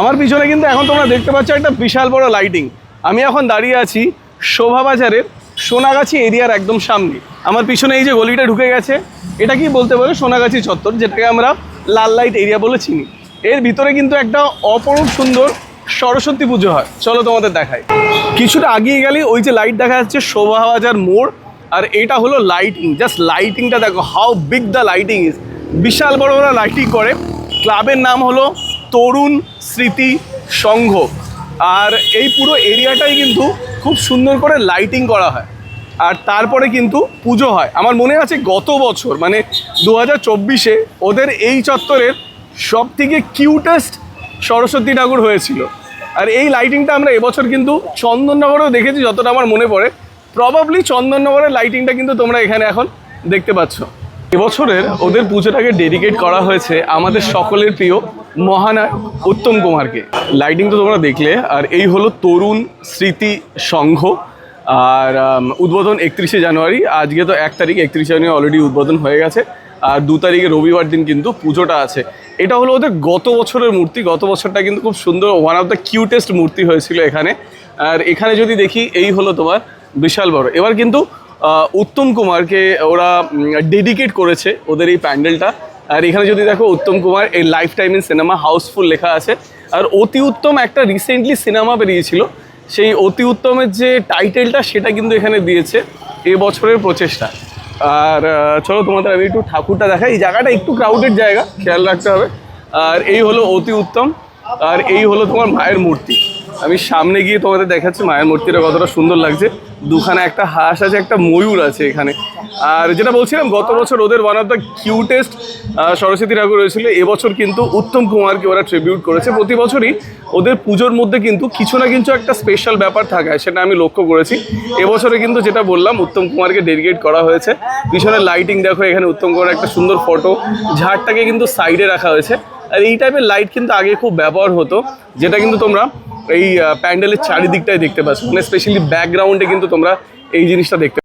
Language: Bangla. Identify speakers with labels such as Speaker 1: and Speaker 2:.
Speaker 1: আমার পিছনে কিন্তু এখন তোমরা দেখতে পাচ্ছ একটা বিশাল বড় লাইটিং আমি এখন দাঁড়িয়ে আছি শোভাবাজারের সোনাগাছি এরিয়ার একদম সামনে। আমার পিছনে এই যে গলিটা ঢুকে গেছে, এটা কি বলতে পারে? সোনাগাছি চত্বর, যেটাকে আমরা লাল লাইট এরিয়া বলে চিনি। এর ভিতরে কিন্তু একটা অপরূপ সুন্দর সরস্বতী পুজো হয়। চলো তোমাদের দেখাই। কিছুটা আগিয়ে গেলে ওই যে লাইট দেখা যাচ্ছে, শোভাবাজার মোড়, আর এটা হলো লাইটিং জাস্ট লাইটিংটা দেখো how big the lighting is বিশাল বড় বড় লাইটিং করে ক্লাবের নাম হলো তরুণ স্মৃতি সংঘ। আর এই পুরো এরিয়াটাই কিন্তু খুব সুন্দর করে লাইটিং করা হয়। আর তারপরে কিন্তু পুজো হয়। আমার মনে আছে গত বছর মানে দু হাজার চব্বিশে ওদের এই চত্বরের সব থেকে কিউটেস্ট সরস্বতী ঠাকুর হয়েছিল। আর এই লাইটিংটা আমরা এবছর কিন্তু চন্দননগরেও দেখেছি, যতটা আমার মনে পড়ে। প্রবাবলি চন্দননগরের লাইটিংটা কিন্তু তোমরা এখানে এখন দেখতে পাচ্ছ। এবছরের ওদের পুজোটাকে ডেডিকেট করা হয়েছে আমাদের সকলের প্রিয় মহানায়ক উত্তম কুমারকে। লাইটিং তো তোমরা দেখলে, আর এই হলো তরুণ স্মৃতি সংঘ। আর উদ্বোধন একত্রিশে জানুয়ারি, আজকে তো এক তারিখ, একত্রিশে জানুয়ারি অলরেডি উদ্বোধন হয়ে গেছে। আর দু তারিখে রবিবার দিন কিন্তু পুজোটা আছে। এটা হলো ওদের গত বছরের মূর্তি, গত বছরটা কিন্তু খুব সুন্দর ওয়ান অফ দ্য কিউটেস্ট মূর্তি হয়েছিল এখানে। আর এখানে যদি দেখি, এই হলো তোমার বিশাল বড়। এবার কিন্তু উত্তম কুমারকে ওরা ডেডিকেট করেছে ওদের এই প্যান্ডেলটা। আর এখানে যদি দেখো উত্তম কুমার, এই lifetime in cinema house full লেখা আছে। আর অতি উত্তম একটা রিসেন্টলি সিনেমা বেরিয়েছিল। সেই অতি উত্তমের যে টাইটেলটা সেটা কিন্তু এখানে দিয়েছে এ বছরের প্রচেষ্টা। আর চলো তোমাদের আমি একটু ঠাকুরটা দেখাই। এই জায়গাটা একটু ক্রাউডেড জায়গা, খেয়াল রাখতে হবে। আর এই হলো অতি উত্তম। আর এই হলো তোমার মায়ের মূর্তি। আমি সামনে গিয়ে তোমাদের দেখাচ্ছি, মায়ের মূর্তিটা কতটা সুন্দর লাগছে। দুখানে একটা হাঁস আছে, একটা ময়ূর আছে এখানে। আর যেটা বলছিলাম, গত বছর ওদের one of the cutest Saraswati ঠাকুর হয়েছিল। এবছর কিন্তু উত্তম কুমারকে ওরা ট্রিবিউট করেছে। প্রতি বছরই ওদের পুজোর মধ্যে কিন্তু কিছু না কিছু একটা স্পেশাল ব্যাপার থাকে সেটা আমি লক্ষ্য করেছি। এবছরে কিন্তু যেটা বললাম, উত্তম কুমারকে ডেডিকেট করা হয়েছে। পিছনে লাইটিং দেখো, এখানে উত্তম কুমার একটা সুন্দর ফটো ঝাড়টাকে কিন্তু সাইডে রাখা হয়েছে। আর এই টাইপের লাইট কিন্তু আগে খুব ব্যবহার হতো, যেটা কিন্তু তোমরা এই প্যান্ডেলের চারিদিকটাই দেখতে পাচ্ছ। মানে স্পেশালি ব্যাকগ্রাউন্ডে কিন্তু তোমরা এই জিনিসটা দেখতে